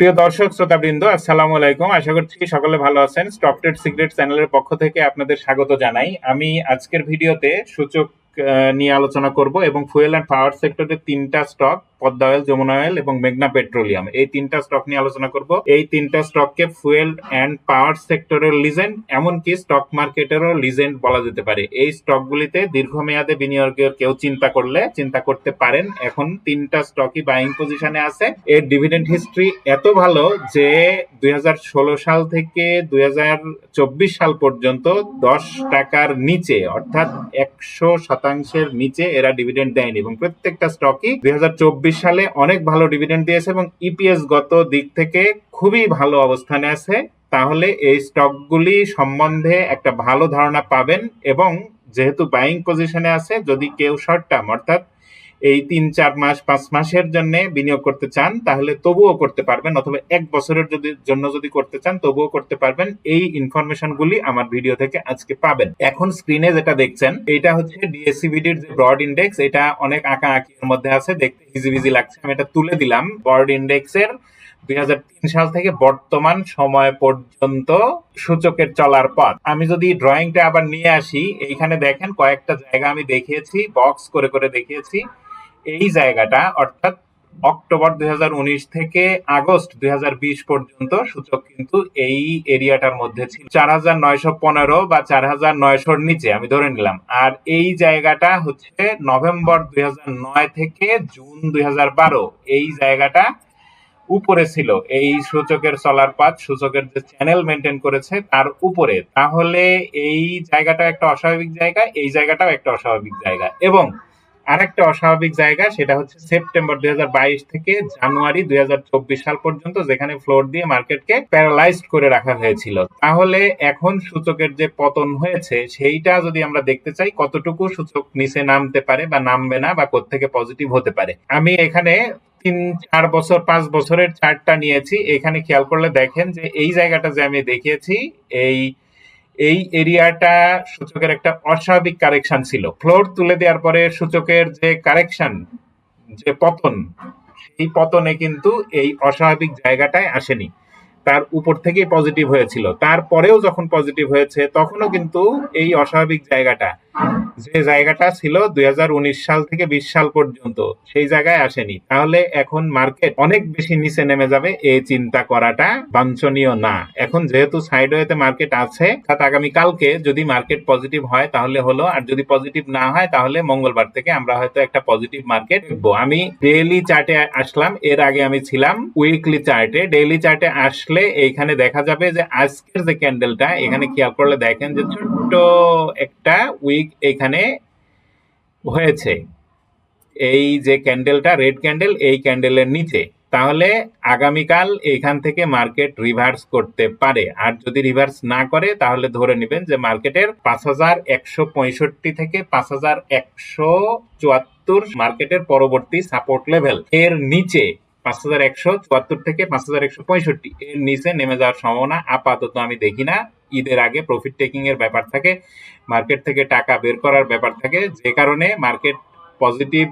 প্রিয় দর্শক, শ্রোতাবৃন্দ, আসসালামু আলাইকুম। আশা করছি সকলে ভালো আছেন। স্টক ট্রেড সিক্রেট চ্যানেলের পক্ষ থেকে আপনাদের স্বাগত জানাই। আমি আজকের ভিডিওতে সূচক নিয়ে আলোচনা করব এবং ফুয়েল অ্যান্ড পাওয়ার সেক্টরের তিনটা stock Padma oil Jamuna oil এবং মেঘনা পেট্রোলিয়াম এই তিনটা স্টক নিয়ে আলোচনা করব। এই তিনটা স্টককে ফুয়েল অ্যান্ড পাওয়ার সেক্টরের লিজেন্ড এমনকি স্টক মার্কেটেরও লিজেন্ড বলা যেতে পারে। এই স্টকগুলিতে দীর্ঘমেয়াদে বিনিয়োগের কেউ চিন্তা করলে, চিন্তা করতে পারেন। এখন তিনটা স্টকই বাইং পজিশনে আছে। এর ডিভিডেন্ড হিস্ট্রি এত ভালো যে, দুই হাজার ষোলো সাল থেকে দুই হাজার চব্বিশ সাল পর্যন্ত দশ টাকার নিচে, অর্থাৎ একশো শতাংশের নিচে এরা ডিভিডেন্ড দেয়নি এবং প্রত্যেকটা স্টকই দুই সালে অনেক ভালো ডিভিডেন্ড দিয়েছে এবং ইপিএস গত দিক থেকে খুবই ভালো অবস্থানে আছে। তাহলে এই স্টকগুলি সম্বন্ধে একটা ভালো ধারণা পাবেন এবং যেহেতু বাইং পজিশনে আছে, যদি কেউ শর্ট টার্ম অর্থাৎ এই তিন, চার মাস, পাঁচ মাসের জন্য বিনিয়োগ করতে চান, তাহলে তবুও করতে পারবেন, অথবা এক বছরের যদি, জন্য যদি করতে চান, তবুও করতে পারবেন। এই ইনফরমেশন গুলি আমার ভিডিও থেকে আজকে পাবেন। এখন স্ক্রিনে যেটা দেখছেন, এটা হচ্ছে ডিএসসিবিডির যে ব্রড ইন্ডেক্স এটা অনেক আঁকা আঁকির মধ্যে আছে, দেখতে ইজি বিজি লাগছে। আমি এটা তুলে দিলাম ব্রড ইন্ডেক্সের দুই সাল থেকে বর্তমান সময় পর্যন্ত সূচকের চলার পথ। আমি যদি ড্রয়িংটা আবার নিয়ে আসি, এইখানে দেখেন কয়েকটা জায়গা আমি দেখিয়েছি বক্স করে করে দেখিয়েছি। এই জায়গাটা, অর্থাৎ অক্টোবর দুই হাজার উনিশ থেকে আগস্ট দুই পর্যন্ত সূচক কিন্তু এই এরিয়াটার মধ্যে ছিল। চার হাজার নয়শো পনেরো বা চার হাজার নয়শোর নিচে, আমি ধরে নিলাম। আর এই জায়গাটা হচ্ছে নভেম্বর দুই নয় থেকে জুন দুই বারো। এই জায়গাটা উপরে ছিল। এই সূচকের চলার পাত সূচকের যে চ্যানেল মেনটেন করেছে তার উপরে। তাহলে এই জায়গাটা একটা অস্বাভাবিক জায়গা, এই জায়গাটাও একটা অস্বাভাবিক জায়গা। এবং আরেকটা অস্বাভাবিক জায়গা, সেটা হচ্ছে সেপ্টেম্বর দুই থেকে জানুয়ারি দুই হাজার চব্বিশ সাল পর্যন্ত যেখানে ফ্লোর দিয়ে মার্কেটকে প্যারালাইজড করে রাখা হয়েছিল। তাহলে এখন সূচকের যে পতন হয়েছে, সেইটা যদি আমরা দেখতে চাই, কতটুকু সূচক নিচে নামতে পারে বা নামবে না বা কোত্থেকে পজিটিভ হতে পারে? আমি এখানে তিন, চার বছর, পাঁচ বছরের চার্টটা নিয়েছি। এখানে খেয়াল করলে দেখেন যে এই জায়গাটা যে আমি দেখিয়েছি, এই এই এরিয়াটা সূচকের একটা অস্বাভাবিক কারেকশন ছিল। ফ্লোর তুলে দেওয়ার পরে সূচকের যে কারেকশন, যে পতন এই পতনে কিন্তু এই অস্বাভাবিক জায়গাটায় আসেনি। তার উপর থেকেই পজিটিভ হয়েছিল। তারপরেও যখন পজিটিভ হয়েছে, তখনও কিন্তু এই অস্বাভাবিক জায়গাটা যে জায়গাটা ছিল দুই হাজার উনিশ সাল থেকে বিশ সাল পর্যন্ত, সেই জায়গায় আসেনি। তাহলে এখন মার্কেট অনেক বেশি নিচে নেমে যাবে এই চিন্তা করাটা বাঞ্ছনীয় না। এখন যেহেতু সাইডওয়েতে মার্কেট আছে আগামী কালকে যদি মার্কেট পজিটিভ হয়, তাহলে হলো, আর যদি পজিটিভ না হয়, তাহলে মঙ্গলবার থেকে আমরা হয়তো একটা পজিটিভ মার্কেট দেখব। আমি ডেইলি চার্টে আসলাম, এর আগে আমি ছিলাম উইকলি চার্টে। ডেইলি চার্টে আসলে এইখানে দেখা যাবে যে আজকের যে ক্যান্ডেলটা, এখানে খেয়াল করলে দেখেন যে ছোট্ট একটা উইক এখানে হয়েছে। এই যে ক্যান্ডেলটা, রেড ক্যান্ডেল, এই ক্যান্ডেলের নিচে। তাহলে আগামীকাল এইখান থেকে মার্কেট রিভার্স করতে পারে। আর যদি রিভার্স না করে, তাহলে ধরে নেবেন যে মার্কেটের পাঁচ হাজার একশো পঁয়ষট্টি থেকে পাঁচ হাজার একশো চুয়াত্তর মার্কেটের পরবর্তী সাপোর্ট লেভেল। এর নিচে পাঁচ হাজার একশো চুয়াত্তর থেকে পাঁচ হাজার একশো পঁয়ষট্টি। এর নিচে নেমে যাওয়ার সম্ভাবনা আপাতত আমি দেখি না। ঈদের আগে প্রফিট টেকিং এর ব্যাপার থাকে মার্কেট থেকে টাকা বের করার ব্যাপার থাকে, যে কারণে মার্কেট পজিটিভ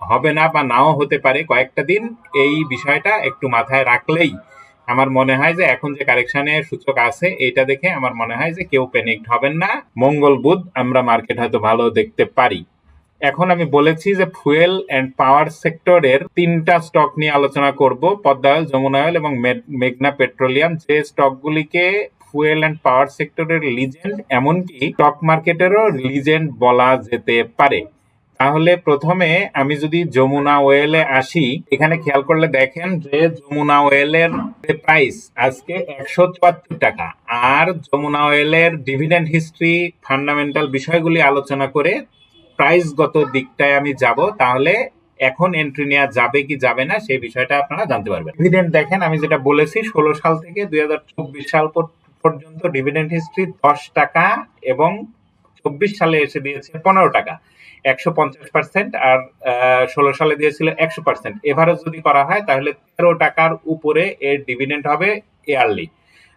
হবে না বা নাও হতে পারে কয়েকটা দিন, এই বিষয়টা একটু মাথায় রাখলেই আমার মনে হয় যে এখন যে কারেকশনের সূচক আছে এটা দেখে আমার মনে হয় যে কেউ প্যানিকড হবেন না। মঙ্গল, বুধ, আমরা মার্কেট হয়তো ভালো দেখতে পারি। এখন আমি বলেছি যে ফুয়েল অ্যান্ড পাওয়ার সেক্টরের তিনটা স্টক নিয়ে আলোচনা করব, পদ্মা অয়েল যমুনা অয়েল এবং মেঘনা পেট্রোলিয়াম যে স্টকগুলিকে ফুয়েল অ্যান্ড পাওয়ার সেক্টরের লিজেন্ড এমনকি স্টক মার্কেটেরও লিজেন্ড বলা যেতে পারে। তাহলে প্রথমে আমি যদি যমুনা ওয়েলে আসি, এখানে খেয়াল করলে দেখেন যে যমুনা ওয়েলের প্রাইস আজকে একশো চুয়াত্তর টাকা। আর যমুনা ওয়েলের ডিভিডেন্ড হিস্ট্রি ফান্ডামেন্টাল বিষয়গুলি আলোচনা করে প্রাইসগত দিকটায় আমি যাব, তাহলে এখন এন্ট্রি নেওয়া যাবে কি যাবে না, সেই বিষয়টা আপনারা জানতে পারবেন। ডিভিডেন্ড দেখেন, আমি যেটা বলেছি, ষোলো সাল থেকে দুই হাজার চব্বিশ সাল পর্যন্ত ডিভিডেন্ড হিস্ট্রি দশ টাকা এবং চব্বিশ সালে এসে দিয়েছে পনেরো টাকা। একশো পঞ্চাশ পার্সেন্ট আর ষোলো সালে দিয়েছিল একশো পার্সেন্ট এভারেজ যদি করা হয়, তাহলে তেরো টাকার উপরে এর ডিভিডেন্ড হবে ইয়ারলি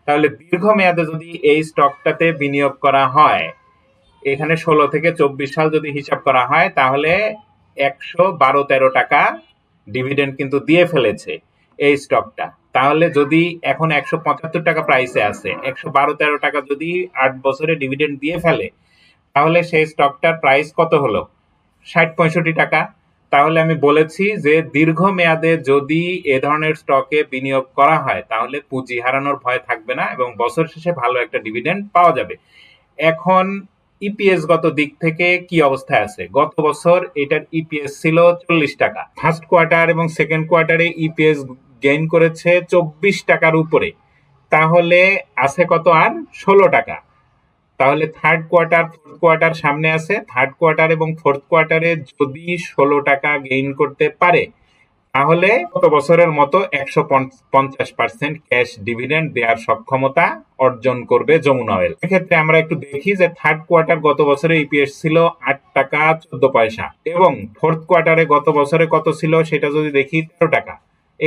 তাহলে দীর্ঘমেয়াদে যদি এই স্টকটাতে বিনিয়োগ করা হয়, এখানে ষোলো থেকে চব্বিশ সাল যদি হিসাব করা হয়, তাহলে একশো বারো তেরো টাকা ডিভিডেন্ড কিন্তু দিয়ে ফেলেছে এই স্টকটা তাহলে যদি এখন একশো পঁচাত্তর টাকা প্রাইসে আছে, একশো বারো তেরো টাকা যদি আট বছরে ডিভিডেন্ড দিয়ে ফেলে, তাহলে সেই স্টকটার প্রাইস কত হলো? ষাট পঁয়ষট্টি টাকা। তাহলে আমি বলেছি যে দীর্ঘ মেয়াদে যদি এ ধরনের স্টকে বিনিয়োগ করা হয়, তাহলে পুঁজি হারানোর ভয় থাকবে না এবং বছর শেষে ভালো একটা ডিভিডেন্ড পাওয়া যাবে। এখন ইপিএস গত দিক থেকে কি অবস্থায় আছে? গত বছর এটার ইপিএস ছিল চল্লিশ টাকা। ফার্স্ট কোয়ার্টার এবং সেকেন্ড কোয়ার্টারে ইপিএস গেইন করেছে চব্বিশ টাকার উপরে। তাহলে আছে কত আর? ষোলো টাকা। তাহলে থার্ড কোয়ার্টার ফোর্থ কোয়ার্টার সামনে আছে। থার্ড কোয়ার্টার এবং ফোর্থ কোয়ার্টারে যদি ষোলো টাকা গেইন করতে পারে, তাহলে গত বছরের মতো একশো পঞ্চাশ পার্সেন্ট ক্যাশ ডিভিডেন্ড দেওয়ার সক্ষমতা অর্জন করবে যমুনা অয়েল এক্ষেত্রে আমরা একটু দেখি যে থার্ড কোয়ার্টার গত বছরে ইপিএস ছিল আট টাকা চোদ্দ পয়সা এবং ফোর্থ কোয়ার্টারে গত বছরে কত ছিল সেটা যদি দেখি তেরো টাকা।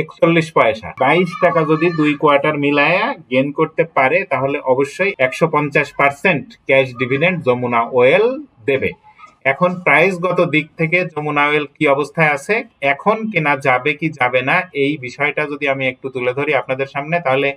একচল্লিশ পয়সা। বাইশ টাকা যদি দুই কোয়ার্টার মিলায়া গেন করতে পারে, তাহলে অবশ্যই একশো পঞ্চাশ percent cash dividend Jamuna oil দেবে। এখন প্রাইসগত দিক থেকে যমুনা অয়েল কি অবস্থায় আছে, এখন কেনা যাবে কি যাবে না, এই বিষয়টা যদি আমি একটু তুলে ধরি আপনাদের সামনে, তাহলে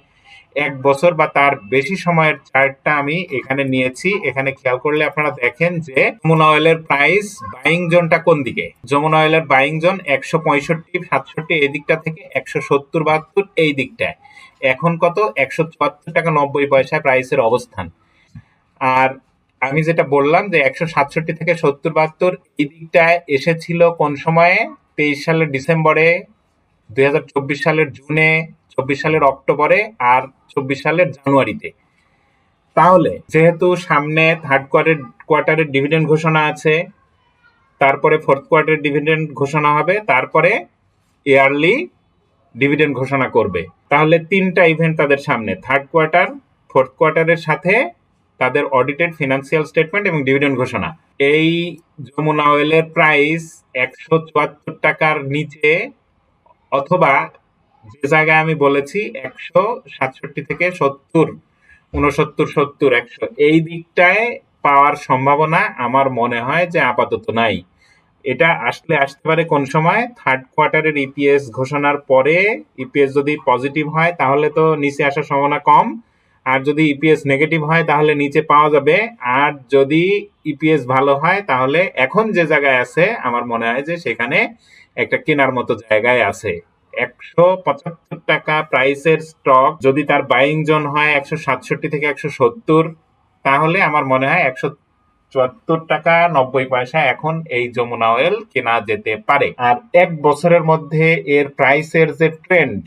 এক বছর বা তার বেশি সময়ের চার্টটা আমি এখানে নিয়েছি। এখানে খেয়াল করলে আপনারা দেখেন যে যমুনা অয়েলের প্রাইস বাইং জোনটা কোন দিকে? যমুনা অয়েলের বাইং জোন একশো পঁয়ষট্টি, সাতষট্টি, এই দিকটা থেকে একশো সত্তর, বাহাত্তর, এই দিকটায়। এখন কত? একশো চুয়াত্তর টাকা নব্বই পয়সায় প্রাইসের অবস্থান। আর আমি যেটা বললাম যে একশো সাতষট্টি থেকে সত্তর, বাহাত্তর, এই দিকটায় এসেছিল কোন সময়ে? তেইশ সালের ডিসেম্বরে, দুই হাজার চব্বিশ সালের জুনে চব্বিশ সালের অক্টোবরে আর চব্বিশ সালের জানুয়ারিতে। তাহলে যেহেতু সামনে থার্ড কোয়ার্টার কোয়ার্টারের ডিভিডেন্ড ঘোষণা আছে, তারপরে ফোর্থ কোয়ার্টারের ডিভিডেন্ড ঘোষণা হবে, তারপরে ইয়ারলি ডিভিডেন্ড ঘোষণা করবে। তাহলে তিনটা ইভেন্ট তাদের সামনে থার্ড কোয়ার্টার ফোর্থ কোয়ার্টারের সাথে তাদের অডিটেড ফিনান্সিয়াল স্টেটমেন্ট এবং ডিভিডেন্ড ঘোষণা। এই যমুনা অয়েলের প্রাইস একশো চুয়াত্তর টাকার নিচে অথবা যে জায়গায় আমি বলেছি একশো সাতষট্টি থেকে সত্তর উনসত্তর সত্তর, একশো, এই দিকটায় পাওয়ার সম্ভাবনা আমার মনে হয় যে আপাতত নাই। এটা আসলে আসতে পারে কোন সময়? থার্ড কোয়ার্টারের ইপিএস ঘোষণার পরে ইপিএস যদি পজিটিভ হয়, তাহলে তো নিচে আসার সম্ভাবনা কম। আর যদি ইপিএস নেগেটিভ হয়, তাহলে নিচে পাওয়া যাবে। আর যদি ইপিএস ভালো হয়, তাহলে এখন যে জায়গায় আছে, আমার মনে হয় যে সেখানে একটা কেনার মতো জায়গায় আছে। একশো পঁচাত্তর টাকা প্রাইসের স্টক যদি তার বাইং জোন হয় একশো সাতষট্টি থেকে একশো সত্তর, তাহলে আমার মনে হয় একশো চুয়াত্তর টাকা নব্বই পয়সা এখন এই যমুনা অয়েল কেনা যেতে পারে। আর এক বছরের মধ্যে এর প্রাইসের যে ট্রেন্ড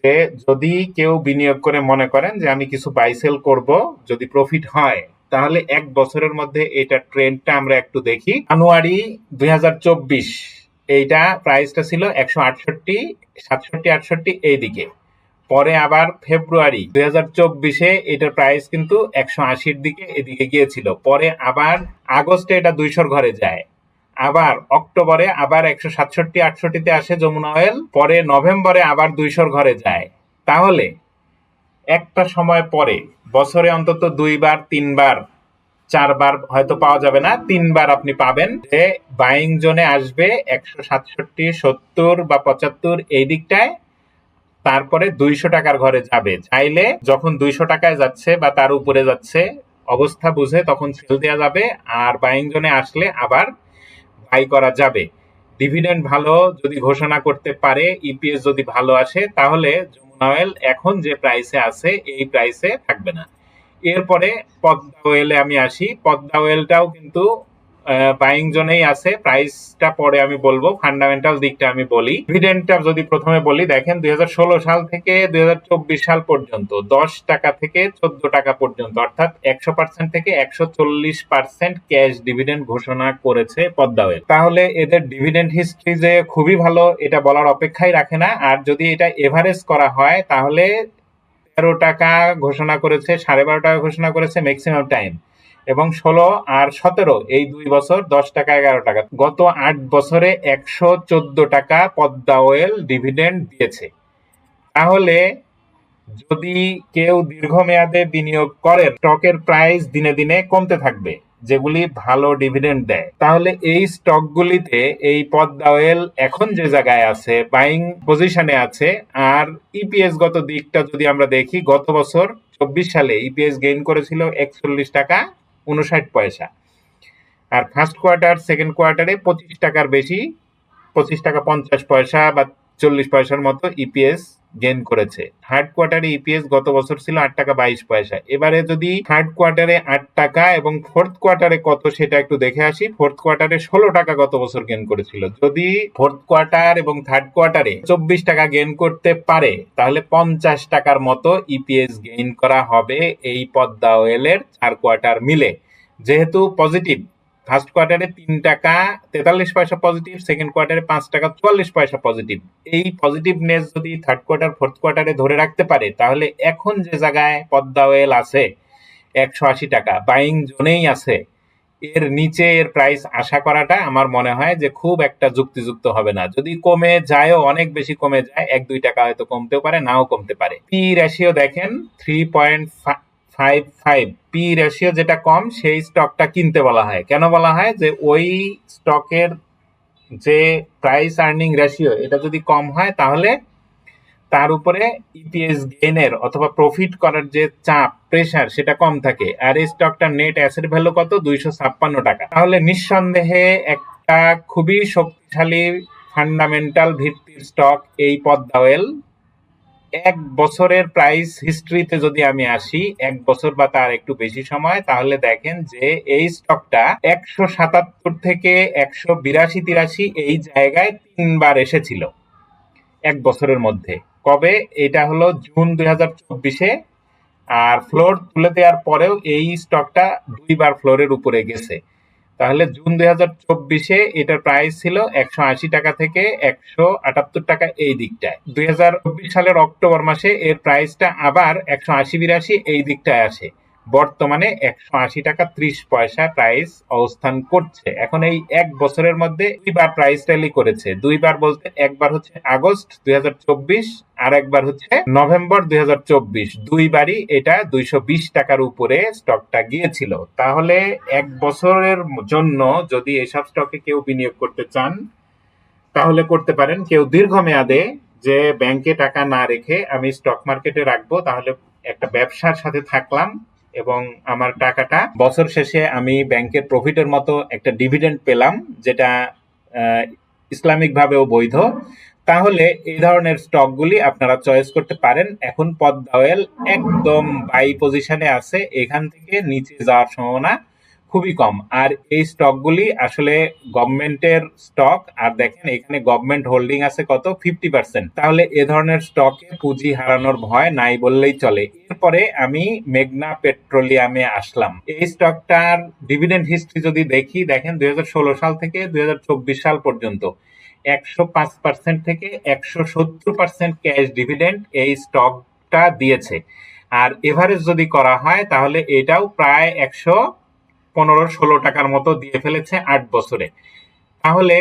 যে যদি কেউ বিনিয়োগ করে মনে করেন যে আমি কিছু বাইসেল করব, যদি প্রফিট হয়, তাহলে এক বছরের মধ্যে এটা ট্রেন্ডটা আমরা একটু দেখি। জানুয়ারি দুই হাজার চব্বিশ এইটা প্রাইসটা ছিল একশো আটষট্টি, সাতষট্টি, আটষট্টি এই দিকে পরে আবার ফেব্রুয়ারি দুই হাজার চব্বিশে এটার প্রাইস কিন্তু একশো আশির দিকে এদিকে গিয়েছিল। পরে আবার আগস্টে এটা দুইশোর ঘরে যায়। আবার অক্টোবরে আবার একশো সাতষট্টি, আটষট্টিতে আসে যমুনা অয়েল পরে নভেম্বরে আবার দুইশোর ঘরে যায়। তাহলে একটা সময় পরে, বছরে অন্তত দুইবার, তিনবার চারবার হয়তো পাওয়া যাবে না, তিনবার আপনি পাবেন। যে বাইং জোনে আসবে একশো সাতষট্টি, সত্তর বা পঁচাত্তর এই দিকটায়। তারপরে দুইশো টাকার ঘরে যাবে। চাইলে যখন দুইশো টাকায় যাচ্ছে বা তার উপরে যাচ্ছে, অবস্থা বুঝে তখন সেল দেওয়া যাবে। আর বাইং জোনে আসলে আবার বাই করা যাবে। ডিভিডেন্ড ভালো যদি ঘোষণা করতে পারে ইপিএস যদি ভালো আসে, তাহলে যমুনা এখন যে প্রাইসে আছে, এই প্রাইসে থাকবে না। এরপরে পদ্মা ওয়েলে আমি আসি। পদ্মা ওয়েলটাও কিন্তু বাইং জোনেই আছে। প্রাইসটা পরে আমি বলব ফান্ডামেন্টাল দিকটা আমি বলি। ডিভিডেন্ডটা যদি প্রথমে বলি, দেখেন দু হাজার ষোলো সাল থেকে দু হাজার চব্বিশ সাল পর্যন্ত, দশ টাকা থেকে চোদ্দ টাকা পর্যন্ত, অর্থাৎ একশো পার্সেন্ট থেকে একশো চল্লিশ পার্সেন্ট ক্যাশ ডিভিডেন্ড ঘোষণা করেছে পদ্মা ওয়েল। তাহলে এদের ডিভিডেন্ড হিস্ট্রি যে খুবই ভালো, এটা বলার অপেক্ষাই রাখে না। আর যদি এটা এভারেজ করা হয়, তাহলে তেরো টাকা ঘোষণা করেছে, সাড়ে বারো টাকা ঘোষণা করেছে ম্যাক্সিমাম টাইম এবং ষোলো আর সতেরো, এই দুই বছর দশ টাকা, এগারো টাকা। গত আট বছরে একশো চোদ্দ টাকা পদ্মা ওয়েল ডিভিডেন্ড দিয়েছে। তাহলে যদি কেউ দীর্ঘমেয়াদে বিনিয়োগ করে স্টকের প্রাইস দিনে দিনে কমতে থাকবে। যেগুলি ভালো ডিভিডেন্ড দেয়। তাহলে এই স্টকগুলিতে এই পদ্মা অয়েল এখন যে জায়গায় আছে বাইং পজিশনে আছে, আর ইপিএস গত দিকটা যদি আমরা দেখি, গত বছর চব্বিশ সালে ইপিএস গেইন করেছিল একচল্লিশ টাকা উনষাট পয়সা। আর ফার্স্ট কোয়ার্টার সেকেন্ড কোয়ার্টারে পঁচিশ টাকার বেশি, পঁচিশ টাকা পঞ্চাশ পয়সা বা চল্লিশ পয়সার মতো ইপিএস গেইন করেছে। থার্ড কোয়ার্টারে ইপিএস গত বছর ছিল আট টাকা বাইশ পয়সা। এবারে যদি থার্ড কোয়ার্টারে আট টাকা এবং ফোর্থ কোয়ার্টারে কত সেটা একটু দেখে আসি। ফোর্থ কোয়ার্টারে ষোলো টাকা গত বছর গেন করেছিল। যদি ফোর্থ কোয়ার্টার এবং থার্ড কোয়ার্টারে চব্বিশ টাকা গেইন করতে পারে, তাহলে পঞ্চাশ টাকার মতো ইপিএস গেইন করা হবে এই পদ্মা ওয়েলের চার কোয়ার্টার মিলে। যেহেতু পজিটিভ ফার্স্ট কোয়ার্টারে তিন টাকা, তেতাল্লিশ পয়সা পজিটিভ সেকেন্ড কোয়ার্টারে পাঁচ টাকা, চুয়াল্লিশ পয়সা পজিটিভ এই পজিটিভনেস যদি থার্ড কোয়ার্টার ফোর্থ কোয়ার্টারে ধরে রাখতে পারে, তাহলে এখন যে জায়গায় পদ্মা ওয়েল আছে, একশো আশি টাকা বাইং জোনেই আছে, এর নিচে এর প্রাইস আশা করাটা আমার মনে হয় যে খুব একটা যুক্তিযুক্ত হবে না। যদি কমে যায়ও, অনেক বেশি কমে যায়, এক দুই টাকা হয়তো কমতেও পারে, নাও কমতে পারে। পি রেশিও দেখেন three point five five P ratio যেটা কম, সেই স্টকটা কিনতে বলা হয়। কেন বলা হয়? যে ওই স্টকের যে প্রাইস আর্নিং রেশিও এটা যদি কম হয়, তাহলে তার উপরে ইপিএস গেইনের অথবা প্রফিট করার যে চাপ প্রেশার সেটা কম থাকে। আর এই স্টকটার নেট অ্যাসেট ভ্যালু কত? দুইশো ছাপ্পান্ন টাকা। তাহলে নিঃসন্দেহে একটা খুবই শক্তিশালী ফান্ডামেন্টাল ভিত্তির স্টক এই পদ্মা ওয়েল এক বছরের প্রাইস হিস্ট্রিতে যদি আমি আসি, এক বছর বা তার একটু বেশি সময়, তাহলে দেখেন যে এই স্টকটা একশো সাতাত্তর থেকে একশো বিরাশি তিরাশি এই জায়গায় তিনবার এসেছিল এক বছরের মধ্যে। কবে? এটা হলো জুন দুই হাজার চব্বিশে। আর ফ্লোর তুলে দেওয়ার পরেও এই স্টকটা দুইবার ফ্লোরের উপরে গেছে। তাহলে জুন দুই হাজার চব্বিশে এটার প্রাইস ছিল একশো আশি টাকা থেকে একশো আটাত্তর টাকা এই দিকটায়। দুই হাজার চব্বিশ সালের অক্টোবর মাসে এর প্রাইসটা আবার একশো আশি বিরাশি এই দিকটায় আসে। বর্তমানে একশো আশি টাকা ত্রিশ পয়সা প্রাইস অবস্থান করছে। এখন এই এক বছরের মধ্যে দুইবার প্রাইস র্যালি করেছে। দুইবার বলতে একবার হচ্ছে আগস্ট দুই হাজার চব্বিশ আর একবার হচ্ছে নভেম্বর দুই দুইবারই এটা দুইশো বিশ টাকার উপরে স্টকটা গিয়েছিল। তাহলে এক বছরের জন্য যদি এসব স্টকে কেউ বিনিয়োগ করতে চান, তাহলে করতে পারেন কেউ দীর্ঘমেয়াদে যে ব্যাংকে টাকা না রেখে আমি স্টক মার্কেটে রাখব, তাহলে একটা ব্যবসার সাথে থাকলাম। এবং আমার টাকাটা বছর শেষে আমি ব্যাংকের প্রফিটের মতো একটা ডিভিডেন্ড পেলাম, যেটা ইসলামিকভাবেও বৈধ। তাহলে এই ধরনের স্টকগুলি আপনারা চয়েস করতে পারেন। এখন পদ্মা অয়েল একদম বাই পজিশনে আছে। এখান থেকে নিচে যাওয়ার সম্ভাবনা খুবই কম। আর এই স্টকগুলি আসলে গভর্নমেন্টের স্টক আর দেখেন এখানে গভর্নমেন্ট হোল্ডিং আছে কত? ফিফটি পার্সেন্ট তাহলে এ ধরনের স্টকে পুঁজি হারানোর ভয় নাই বললেই চলে। এরপরে আমি মেঘনা পেট্রোলিয়ামে আসলাম। এই স্টকটার ডিভিডেন্ড হিস্ট্রি যদি দেখি, দেখেন দুই হাজার ষোলো সাল থেকে দুই হাজার চব্বিশ সাল পর্যন্ত একশো পাঁচ পার্সেন্ট থেকে একশো সত্তর পার্সেন্ট ক্যাশ ডিভিডেন্ড এই স্টকটা দিয়েছে। আর এভারেজ যদি করা হয়, তাহলে এটাও প্রায় একশো পনেরো ষোলো টাকার মতো দিয়ে ফেলেছে আট বছরে। তাহলে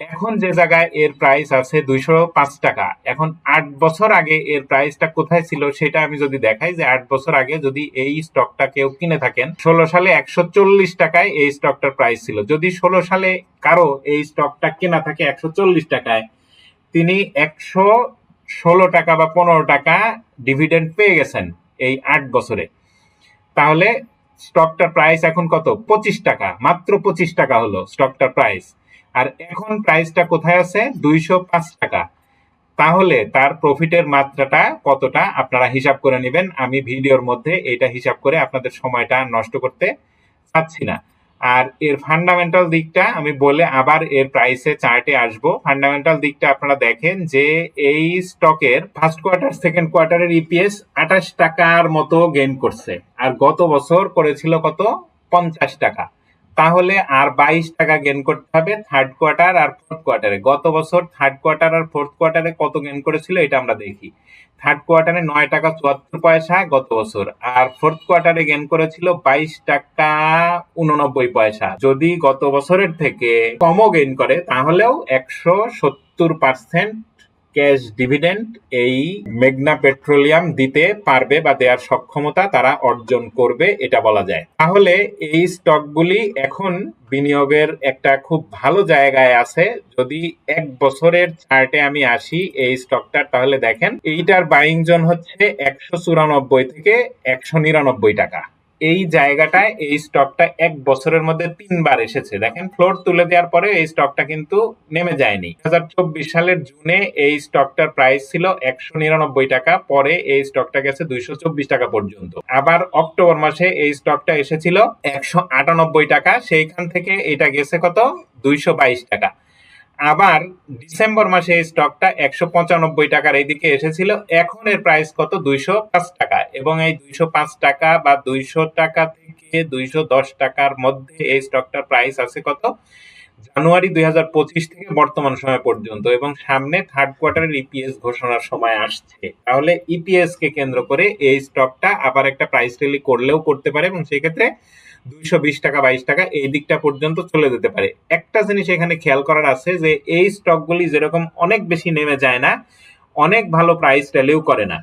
এখন যে জায়গায় এর প্রাইস আছে দুইশো পাঁচ টাকা, এখন আট বছর আগে এর প্রাইসটা কোথায় ছিল সেটা আমি যদি দেখাই যে আট বছর আগে যদি এই স্টকটা কেউ কিনে থাকেন, ষোলো সালে একশো চল্লিশ টাকায় এই স্টকটার প্রাইস ছিল। যদি ষোলো সালে কারও এই স্টকটা কেনা থাকে একশো চল্লিশ টাকায়, তিনি একশো ষোলো টাকা বা পনেরো টাকা ডিভিডেন্ড পেয়ে গেছেন এই আট বছরে। তাহলে স্টকটার প্রাইস এখন কত? পঁচিশ টাকা। মাত্র পঁচিশ টাকা হলো স্টকটার প্রাইস আর এখন প্রাইসটা কোথায় আছে? দুইশো পাঁচ টাকা। তাহলে তার প্রফিটের মাত্রাটা কতটা? আপনারা হিসাব করে নেবেন। আমি ভিডিওর মধ্যে এটা হিসাব করে আপনাদের সময়টা নষ্ট করতে চাচ্ছি না। আর এর ফান্ডামেন্টাল দিকটা আমি বলে আবার এর প্রাইসে চার্টে আসব। ফান্ডামেন্টাল দিকটা আপনারা দেখেন যে এই স্টকের ফার্স্ট কোয়ার্টার সেকেন্ড কোয়ার্টারের ইপিএস আঠাশ টাকার মতো গেইন করছে। আর গত বছর করেছিল কত? পঞ্চাশ টাকা। তাহলে আর বাইশ টাকা গেন করতে হবে থার্ড কোয়ার্টার আর ফোর্থ কোয়ার্টারে গত বছর থার্ড কোয়ার্টার আর ফোর্থ কোয়ার্টারে কত গেন করেছিল এটা আমরা দেখি। থার্ড কোয়ার্টারে নয় টাকা চুয়াত্তর পয়সা গত বছর, আর ফোর্থ কোয়ার্টারে গেন করেছিল বাইশ টাকা উননব্বই পয়সা। যদি গত বছরের থেকে কমও গেইন করে, তাহলেও একশো সত্তর পার্সেন্ট ক্যাশ ডিভিডেন্ড এই মেঘনা পেট্রোলিয়াম দিতে পারবে বা দেওয়ার সক্ষমতা তারা অর্জন করবে, এটা বলা যায়। তাহলে এই স্টকগুলি এখন বিনিয়োগের একটা খুব ভালো জায়গায় আছে। যদি এক বছরের চার্টে আমি আসি এই স্টকটার, তাহলে দেখেন এইটার বাইং জোন হচ্ছে একশো চুরানব্বই থেকে একশো নিরানব্বই টাকা। এই জায়গাটায়, এই স্টকটা এক বছরের মধ্যে তিনবার এসেছে। দেখেন ফ্লোর তুলে দেওয়ার পরে এই স্টকটা কিন্তু নেমে যায়নি। দু হাজার চব্বিশ সালের জুনে এই স্টকটার প্রাইস ছিল একশো নিরানব্বই টাকা, পরে এই স্টকটা গেছে দুইশো চব্বিশ টাকা পর্যন্ত। আবার অক্টোবর মাসে এই স্টকটা এসেছিল একশো আটানব্বই টাকা, সেইখান থেকে এটা গেছে কত? দুইশো বাইশ টাকা। আবার ডিসেম্বর মাসে এই স্টকটা একশো পঁচানব্বই টাকার এইদিকে এসেছিল। এখন এর প্রাইস কত? দুইশো পাঁচ টাকা। এবং এই দুইশো পাঁচ টাকা বা দুইশো টাকা থেকে দুইশো দশ টাকার মধ্যে এই স্টকটার প্রাইস আছে কত? জানুয়ারি দুই হাজার পঁচিশ থেকে বর্তমান সময় পর্যন্ত। এবং সামনে থার্ড কোয়ার্টারের ইপিএস ঘোষণার সময় আসছে। তাহলে ইপিএস কে কেন্দ্র করে এই স্টকটা আবার একটা প্রাইস রেলি করলেও করতে পারে। এবং সেই ক্ষেত্রে দুইশো বিশ টাকা, বাইশ টাকা এই দিকটা পর্যন্ত চলে যেতে পারে। একটা জিনিস এখানে খেয়াল করার আছে যে এই স্টকগুলি যেরকম অনেক বেশি নেমে যায় না, অনেক ভালো প্রাইস র্যালিও করে না।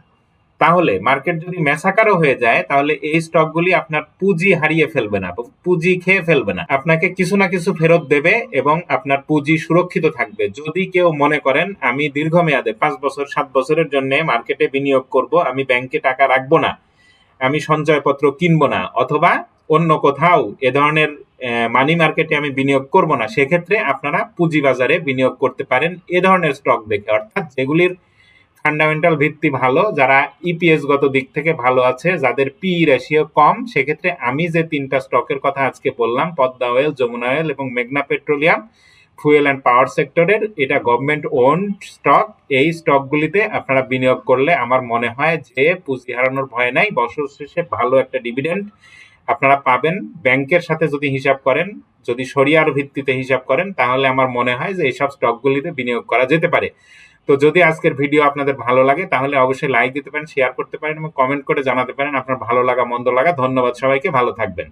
তাহলে মার্কেট যদি মেসাকারও হয়ে যায়, তাহলে এই স্টকগুলি আপনার পুঁজি হারিয়ে ফেলবে না, পুঁজি খেয়ে ফেলবে না। আপনাকে কিছু না কিছু ফেরত দেবে এবং আপনার পুঁজি সুরক্ষিত থাকবে। যদি কেউ মনে করেন, আমি দীর্ঘমেয়াদে পাঁচ বছর, সাত বছরের জন্য মার্কেটে বিনিয়োগ করব, আমি ব্যাংকে টাকা রাখব না, আমি সঞ্চয়পত্র কিনবো না, অথবা অন্য কোথাও এ ধরনের মানি মার্কেটে আমি বিনিয়োগ করব না, সেক্ষেত্রে আপনারা পুঁজিবাজারে বিনিয়োগ করতে পারেন এ ধরনের স্টক দেখে। অর্থাৎ যেগুলির ফান্ডামেন্টাল ভিত্তি ভালো, যারা ইপিএস গত দিক থেকে ভালো আছে, যাদের পি রেশিও কম, সেক্ষেত্রে আমি যে তিনটা স্টকের কথা আজকে বললাম, পদ্মা অয়েল যমুনা অয়েল এবং মেঘনা পেট্রোলিয়াম ফুয়েল অ্যান্ড পাওয়ার সেক্টরের এটা গভর্নমেন্ট ওন স্টক এই স্টকগুলিতে আপনারা বিনিয়োগ করলে আমার মনে হয় যে পুঁজি হারানোর ভয় নাই, বছর শেষে ভালো একটা ডিভিডেন্ড আপনারা পাবেন। ব্যাংকের সাথে যদি হিসাব করেন, যদি সরিয়ার ভিত্তিতে হিসাব করেন, তাহলে আমার মনে হয় যে এইসব স্টকগুলিতে বিনিয়োগ করা যেতে পারে। তো যদি আজকের ভিডিও আপনাদের ভালো লাগে, তাহলে অবশ্যই লাইক দিতে পারেন শেয়ার করতে পারেন এবং কমেন্ট করে জানাতে পারেন আপনার ভালো লাগা, মন্দ লাগা। ধন্যবাদ সবাইকে, ভালো থাকবেন।